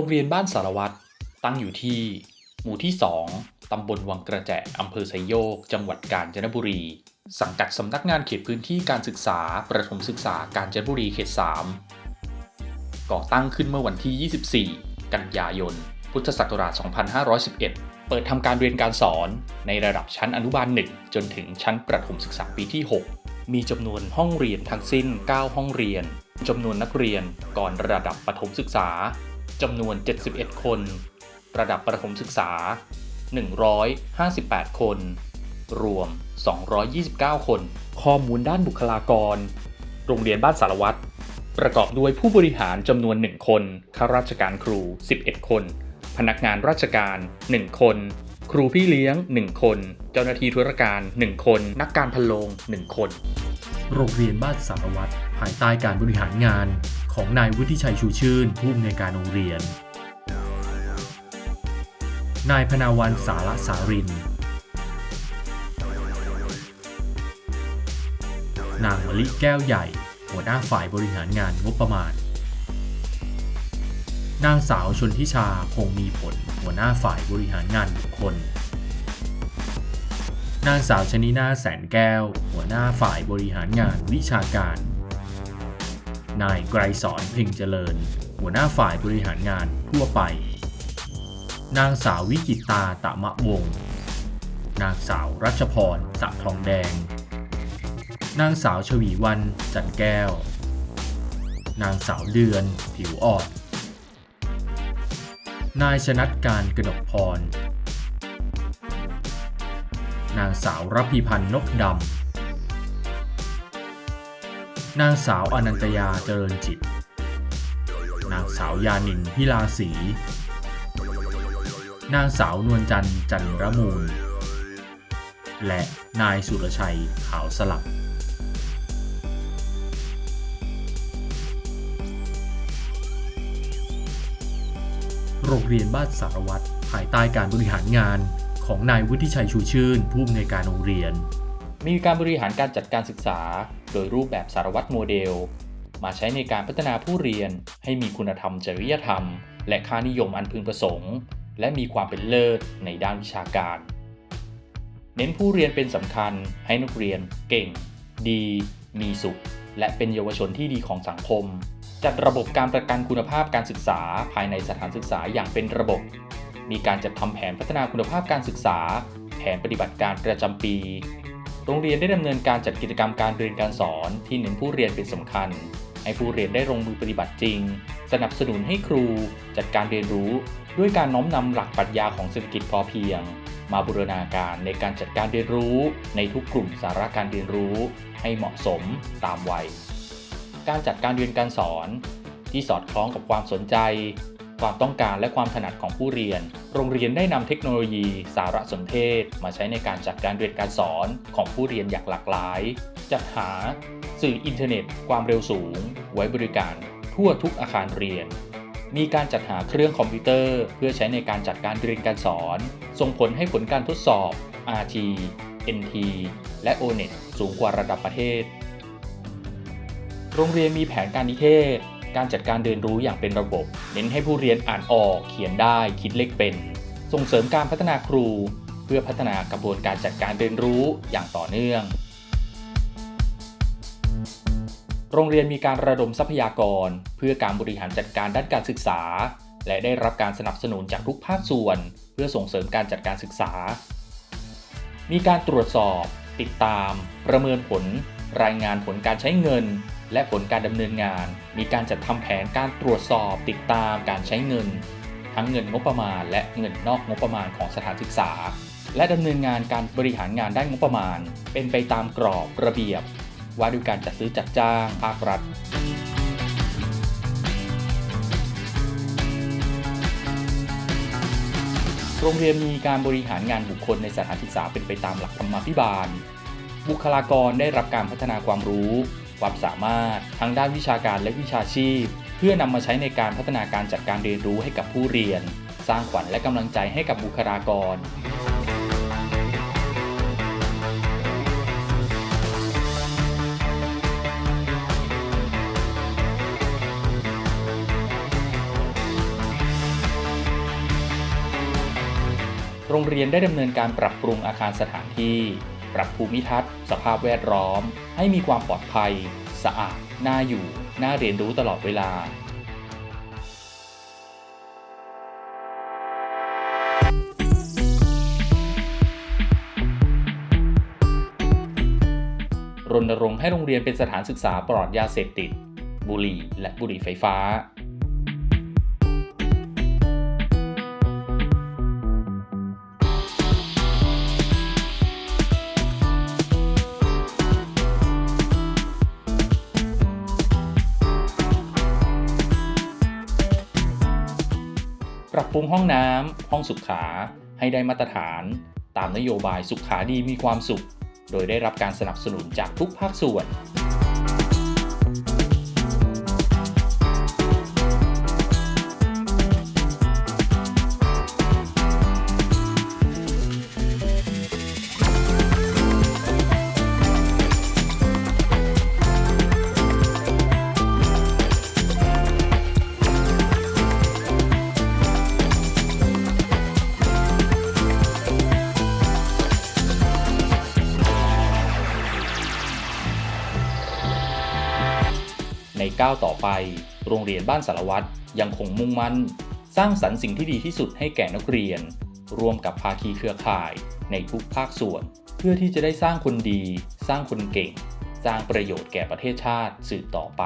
รงเรียนบ้านสารวัตรตั้งอยู่ที่ หมู่ที่ 2 ตำบลวังกระแจอำเภอไซโยก จังหวัดกาญจนบุรี สังกัดสำนักงานเขตพื้นที่การศึกษา ประถมศึกษา กาญจนบุรีเขต 3 ก่อตั้งขึ้นเมื่อวันที่ 24 กันยายน พุทธศักราช 2511 เปิดทำการเรียนการสอนในระดับชั้นอนุบาล 1 จนถึงชั้นประถมศึกษาปีที่ 6 มีจำนวนห้องเรียนทั้งสิ้น 9 ห้องเรียนจำนวนนักเรียนก่อนระดับประถมศึกษา จำนวน 71 คน ระดับประถมศึกษา 158 คน รวม 229 คน ข้อมูลด้านบุคลากร โรงเรียนบ้านสารวัตร ประกอบด้วยผู้บริหารจำนวน 1 คน ข้าราชการครู 11 คน พนักงานราชการ 1 คน ครูพี่เลี้ยง 1 คน เจ้าหน้าที่ธุรการ 1 คน นักการพันโลง 1 คน โรงเรียนบ้านสารวัตรภายใต้การบริหารงาน ของนายวุฒิชัยชูชื่นผู้อำนวยการโรงเรียน นายพนาวันสาระสาริน นางมะลิแก้วใหญ่ หัวหน้าฝ่ายบริหารงานงบประมาณ นางสาวชนทิชาคงมีผล หัวหน้าฝ่ายบริหารงานบุคคลนางสาวชนินาแสนแก้ว หัวหน้าฝ่ายบริหารงานวิชาการ นายไกรสอนเพ่งเจริญ หัวหน้าฝ่ายบริหารงานทั่วไป นางสาววิจิตาตะมะวง นางสาวรัชพรสะทองแดง นางสาวชวีวันจันแก้ว นางสาวเดือน ผิวอ่อน นายชนัดการกนกพร นางสาวรพีพันธ์นกดำ นางสาวอนันตยาเจริญจิต นางสาวยานินพิลาสีนางสาวนวลจันทร์จันระมูล และนายสุรชัยขาวสลับโรงเรียนบ้านสารวัตรภายใต้การบริหารงานของนายวุฒิชัยชูชื่น ผู้อำนวยการโรงเรียน มีการบริหารการจัดการศึกษา โดยรูปแบบสารวัตรโมเดล มาใช้ในการพัฒนาผู้เรียนให้มีคุณธรรมจริยธรรม และค่านิยมอันพึงประสงค์ และมีความเป็นเลิศในด้านวิชาการ เน้นผู้เรียนเป็นสำคัญให้นักเรียนเก่ง ดี มีสุข และเป็นเยาวชนที่ดีของสังคม จัดระบบการประกันคุณภาพการศึกษาภายในสถานศึกษาอย่างเป็นระบบ มีการจัดทำแผนพัฒนาคุณภาพการศึกษา แผนปฏิบัติการประจำปี โรงเรียนได้ดำเนินการจัดกิจกรรมการเรียนการสอนที่เน้นผู้เรียนเป็นสำคัญ ให้ผู้เรียนได้ลงมือปฏิบัติจริง สนับสนุนให้ครู จัดการเรียนรู้ ด้วยการน้อมนำหลักปรัชญาของเศรษฐกิจพอเพียง มาบูรณาการในการจัดการเรียนรู้ ในทุกกลุ่มสาระการเรียนรู้ ให้เหมาะสมตามวัย การจัดการเรียนการสอน ที่สอดคล้องกับความสนใจ ความต้องการและความถนัดของผู้เรียน โรงเรียนได้นำเทคโนโลยี สารสนเทศ มาใช้ในการจัดการเรียนการสอนของผู้เรียนอย่างหลากหลาย จัดหา สื่ออินเทอร์เน็ต ความเร็วสูง ไว้บริการ ทั่วทุกอาคารเรียน มีการจัดหาเครื่องคอมพิวเตอร์ เพื่อใช้ในการจัดการเรียนการสอน ส่งผลให้ผลการทดสอบ RT NT และ ONET สูงกว่าระดับประเทศ โรงเรียนมีแผนการนิเทศ การจัดการเรียนรู้อย่างเป็นระบบ เน้นให้ผู้เรียนอ่านออก เขียนได้ คิดเลขเป็น ส่งเสริมการพัฒนาครู เพื่อพัฒนากระบวนการจัดการเรียนรู้อย่างต่อเนื่อง โรงเรียนมีการระดมทรัพยากร เพื่อการบริหารจัดการด้านการศึกษา และได้รับการสนับสนุนจากทุกภาคส่วน เพื่อส่งเสริมการจัดการศึกษา มีการตรวจสอบ ติดตาม ประเมินผล รายงานผลการใช้เงิน และผลการดำเนินงาน มีการจัดทำแผนการตรวจสอบติดตามการใช้เงิน ทั้งเงินงบประมาณ และเงินนอกงบประมาณของสถานศึกษา และดำเนินงานการบริหารงานด้านงบประมาณ เป็นไปตามกรอบระเบียบ ว่าด้วยการจัดซื้อจัดจ้างภาครัฐโรงเรียนมีการบริหารงานบุคคลในสถานศึกษาเป็นไปตามหลักธรรมาภิบาล บุคลากรได้รับการพัฒนาความรู้ ความสามารถ ทั้งด้านวิชาการและวิชาชีพ เพื่อนำมาใช้ในการพัฒนาการจัดการเรียนรู้ให้กับผู้เรียน สร้างขวัญและกำลังใจให้กับบุคลากรโรงเรียนได้ดำเนินการปรับปรุงอาคารสถานที่ ปรับภูมิทัศน์ สภาพแวดล้อม ให้มีความปลอดภัย สะอาด น่าอยู่ น่าเรียนรู้ตลอดเวลารณรงค์ให้โรงเรียนเป็นสถานศึกษาปลอดยาเสพติด บุหรี่ และบุหรี่ไฟฟ้า ปรับปรุงห้องน้ำห้องสุขา ให้ได้มาตรฐาน ตามนโยบายสุขาดีมีความสุข โดยได้รับการสนับสนุนจากทุกภาคส่วนใน ก้าวต่อไป โรงเรียนบ้านสารวัตรยังคงมุ่งมั่น สร้างสรรค์สิ่งที่ดีที่สุดให้แก่นักเรียน ร่วมกับภาคีเครือข่ายในทุกภาคส่วน เพื่อที่จะได้สร้างคนดี สร้างคนเก่ง สร้างประโยชน์แก่ประเทศชาติสืบต่อไป